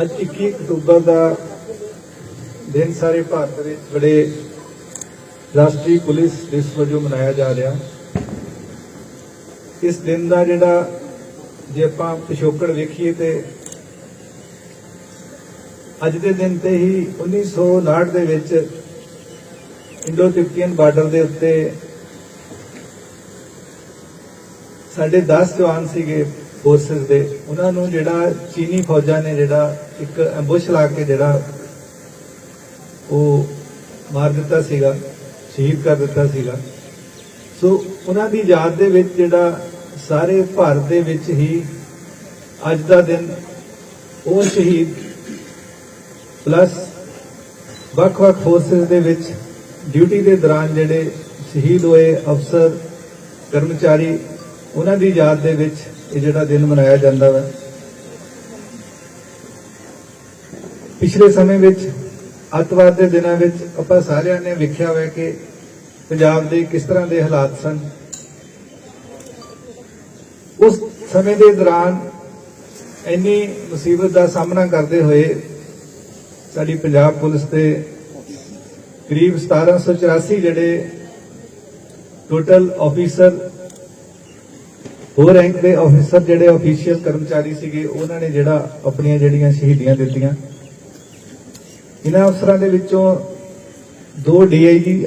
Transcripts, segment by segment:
ਅੱਜ 21 ਅਕਤੂਬਰ ਦਾ ਦਿਨ ਸਾਰੇ ਭਾਰਤ ਵਿੱਚ ਬੜੇ ਰਾਸ਼ਟਰੀ ਪੁਲਿਸ ਦਿਵਸ ਵਜੋਂ ਮਨਾਇਆ ਜਾ ਰਿਹਾ। ਇਸ ਦਿਨ ਦਾ ਜਿਹੜਾ ਜੇ ਆਪਾਂ ਪਿਛੋਕੜ ਵੇਖੀਏ ਤੇ ਅੱਜ ਦੇ ਦਿਨ ਤੇ ਹੀ 1959 ਦੇ ਵਿੱਚ ਇੰਡੋ ਤਿਬਤੀਅਨ ਬਾਰਡਰ ਦੇ ਉੱਤੇ ਸਾਡੇ 10 ਜਵਾਨ ਸੀਗੇ। ਫੋਰਸਸ ਦੇ ਉਹਨਾਂ ਨੂੰ ਜਿਹੜਾ ਚੀਨੀ ਫੌਜਾਂ ਨੇ ਜਿਹੜਾ ਇੱਕ ਐਂਬੁਸ਼ ਲਾ ਕੇ ਜਿਹੜਾ ਉਹ ਮਾਰ ਦਿੱਤਾ ਸੀਗਾ, ਸ਼ਹੀਦ ਕਰ ਦਿੱਤਾ ਸੀਗਾ। ਸੋ ਉਹਨਾਂ ਦੀ ਯਾਦ ਦੇ ਵਿੱਚ ਜਿਹੜਾ ਸਾਰੇ ਭਾਰਤ ਦੇ ਵਿੱਚ ਹੀ ਅੱਜ ਦਾ ਦਿਨ, ਉਹ ਸ਼ਹੀਦ ਪਲੱਸ ਵੱਖ-ਵੱਖ ਫੋਰਸਸ ਦੇ ਵਿੱਚ ਡਿਊਟੀ ਦੇ ਦੌਰਾਨ ਜਿਹੜੇ ਸ਼ਹੀਦ ਹੋਏ ਅਫਸਰ, ਕਰਮਚਾਰੀ, ਉਹਨਾਂ ਦੀ ਯਾਦ ਦੇ ਵਿੱਚ ਇਹ ਜਿਹੜਾ ਦਿਨ ਮਨਾਇਆ ਜਾਂਦਾ ਹੈ ਪਿਛਲੇ ਸਮੇਂ ਵਿੱਚ, ਅੱਤਵਾਦ ਦੇ ਦਿਨਾਂ ਵਿੱਚ ਆਪਾਂ ਸਾਰਿਆਂ ਨੇ ਵੇਖਿਆ ਹੋਇਆ ਕਿ ਪੰਜਾਬ ਦੇ ਕਿਸ ਤਰ੍ਹਾਂ ਦੇ ਹਾਲਾਤ ਸਨ। ਉਸ ਸਮੇਂ ਦੇ ਦੌਰਾਨ ਇੰਨੀ ਮੁਸੀਬਤ ਦਾ ਸਾਹਮਣਾ ਕਰਦੇ ਹੋਏ ਸਾਡੀ ਪੰਜਾਬ ਪੁਲਿਸ ਦੇ ਕਰੀਬ 1784 ਜਿਹੜੇ ਟੋਟਲ ਆਫੀਸਰ ਹੋਰ ਰੈਂਕ ਦੇ ਆਫੀਸਰ ਜਿਹੜੇ ਅਫੀਸ਼ੀਅਲ ਕਰਮਚਾਰੀ ਸੀਗੇ, ਉਹਨਾਂ ਨੇ ਜਿਹੜਾ ਆਪਣੀਆਂ ਜਿਹੜੀਆਂ ਸ਼ਹੀਦੀਆਂ ਦਿੱਤੀਆਂ। ਇਹਨਾਂ ਅਫਸਰਾਂ ਦੇ ਵਿੱਚੋਂ ਦੋ ਡੀਆਈਜੀ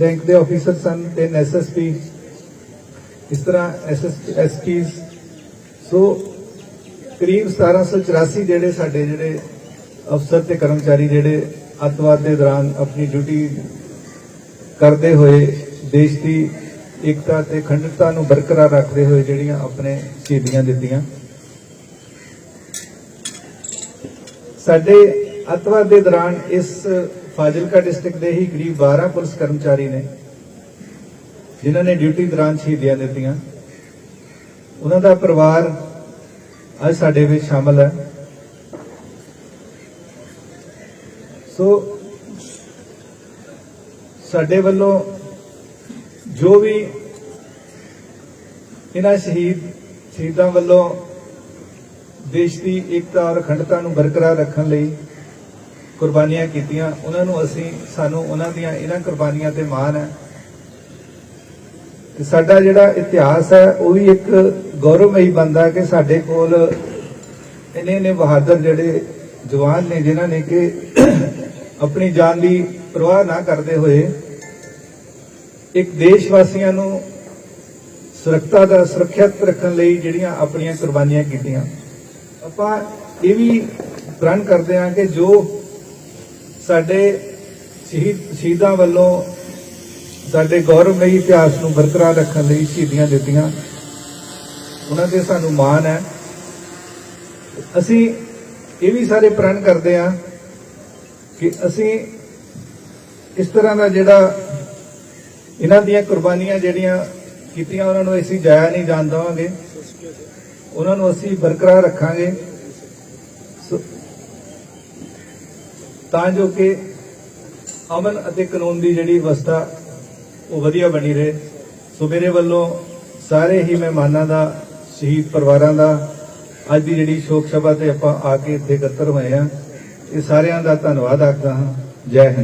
ਰੈਂਕ ਦੇ ਆਫੀਸਰ ਸਨ, ਤਿੰਨ ਐਸਐਸਪੀ ਇਸ ਤਰ੍ਹਾਂ ਐਸਪੀਸ ਸੋ ਕਰੀਬ 1784 ਜਿਹੜੇ ਸਾਡੇ ਜਿਹੜੇ ਅਫਸਰ ਤੇ ਕਰਮਚਾਰੀ ਜਿਹੜੇ ਅੱਤਵਾਦ ਦੇ ਦੌਰਾਨ ਆਪਣੀ ਡਿਊਟੀ ਕਰਦੇ ਹੋਏ ਦੇਸ਼ ਦੀ ਏਕਤਾ ਤੇ ਅਖੰਡਤਾ ਨੂੰ ਬਰਕਰਾਰ ਰੱਖਦੇ ਹੋਏ ਜਿਹੜੀਆਂ ਆਪਣੇ ਸ਼ਹੀਦੀਆਂ ਦਿੱਤੀਆਂ। ਸਾਡੇ ਅੱਤਵਾਦ ਦੇ ਦੌਰਾਨ ਇਸ ਫਾਜ਼ਿਲਕਾ ਡਿਸਟ੍ਰਿਕਟ ਦੇ ਹੀ ਕਰੀਬ 12 ਪੁਲਿਸ ਕਰਮਚਾਰੀ ਨੇ, ਜਿਨ੍ਹਾਂ ਨੇ ਡਿਊਟੀ ਦੌਰਾਨ ਸ਼ਹੀਦੀਆਂ ਦਿੱਤੀਆਂ। ਉਹਨਾਂ ਦਾ ਪਰਿਵਾਰ ਅੱਜ ਸਾਡੇ ਵਿੱਚ ਸ਼ਾਮਲ ਹੈ। ਸੋ ਸਾਡੇ ਵੱਲੋਂ ਜੋ ਵੀ ਇਹਨਾਂ ਸ਼ਹੀਦ, ਸ਼ਹੀਦਾਂ ਵੱਲੋਂ ਦੇਸ਼ ਦੀ ਏਕਤਾ ਔਰ ਅਖੰਡਤਾ ਨੂੰ ਬਰਕਰਾਰ ਰੱਖਣ ਲਈ ਕੁਰਬਾਨੀਆਂ ਕੀਤੀਆਂ, ਉਹਨਾਂ ਨੂੰ ਅਸੀਂ, ਸਾਨੂੰ ਉਹਨਾਂ ਦੀਆਂ ਇਹਨਾਂ ਕੁਰਬਾਨੀਆਂ ਤੇ ਮਾਣ ਹੈ। ਤੇ ਸਾਡਾ ਜਿਹੜਾ ਇਤਿਹਾਸ ਹੈ, ਉਹ ਵੀ ਇੱਕ ਗੌਰਵਮਈ ਬੰਦਾ ਕਿ ਸਾਡੇ ਕੋਲ ਇੰਨੇ ਨੇ ਬਹਾਦਰ ਜਿਹੜੇ ਜਵਾਨ ਨੇ, ਜਿਨ੍ਹਾਂ ਨੇ ਕਿ ਆਪਣੀ ਜਾਨ ਦੀ ਪਰਵਾਹ ਨਾ ਕਰਦੇ ਹੋਏ ਇੱਕ ਦੇਸ਼ ਵਾਸੀਆਂ ਨੂੰ ਸੁਰੱਖਿਆ ਦਾ ਸੁਰੱਖਿਅਤ ਰੱਖਣ ਲਈ ਜਿਹੜੀਆਂ ਆਪਣੀਆਂ ਕੁਰਬਾਨੀਆਂ ਕੀਤੀਆਂ। ਆਪਾਂ ਇਹ ਵੀ ਪ੍ਰਣ ਕਰਦੇ ਹਾਂ ਕਿ ਜੋ ਸਾਡੇ ਸ਼ਹੀਦ, ਸ਼ਹੀਦਾਂ ਵੱਲੋਂ ਸਾਡੇ ਗੌਰਵਮਈ ਇਤਿਹਾਸ ਨੂੰ ਬਰਕਰਾਰ ਰੱਖਣ ਲਈ ਸ਼ਹੀਦੀਆਂ ਦਿੱਤੀਆਂ। ਉਹਨਾਂ ਤੇ ਸਾਨੂੰ ਮਾਣ ਹੈ। ਅਸੀਂ ਇਹ ਵੀ ਸਾਰੇ ਪ੍ਰਣ ਕਰਦੇ ਹਾਂ ਕਿ ਅਸੀਂ ਇਸ ਤਰ੍ਹਾਂ ਦਾ ਜਿਹੜਾ ਇਹਨਾਂ ਦੀਆਂ ਕੁਰਬਾਨੀਆਂ ਜਿਹੜੀਆਂ ਕੀਤੀਆਂ, ਉਹਨਾਂ ਨੂੰ ਅਸੀਂ ਜਾਇਆ ਨਹੀਂ ਜਾਣ ਦੇਵਾਂਗੇ। ਉਹਨਾਂ ਨੂੰ ਅਸੀਂ ਬਰਕਰਾਰ ਰੱਖਾਂਗੇ। ਤਾਂ ਜੋ ਕਿ ਅਮਨ ਅਤੇ ਕਾਨੂੰਨ ਦੀ ਜਿਹੜੀ ਅਵਸਥਾ ਉਹ ਵਧੀਆ ਬਣੀ ਰਹੇ। ਸੋ ਮੇਰੇ ਵੱਲੋਂ ਸਾਰੇ ਹੀ ਮਹਿਮਾਨਾਂ ਦਾ, ਸ਼ਹੀਦ ਪਰਿਵਾਰਾਂ ਦਾ, ਅੱਜ ਦੀ ਜਿਹੜੀ ਸ਼ੋਕ ਸਭਾ ਤੇ ਆਪਾਂ ਆ ਕੇ ਇੱਥੇ ਇਕੱਤਰ ਹੋਏ ਆ ਇਹ ਸਾਰਿਆਂ ਦਾ ਧੰਨਵਾਦ ਆਖਦਾ ਹਾਂ। ਜੈ ਹਿੰਦ।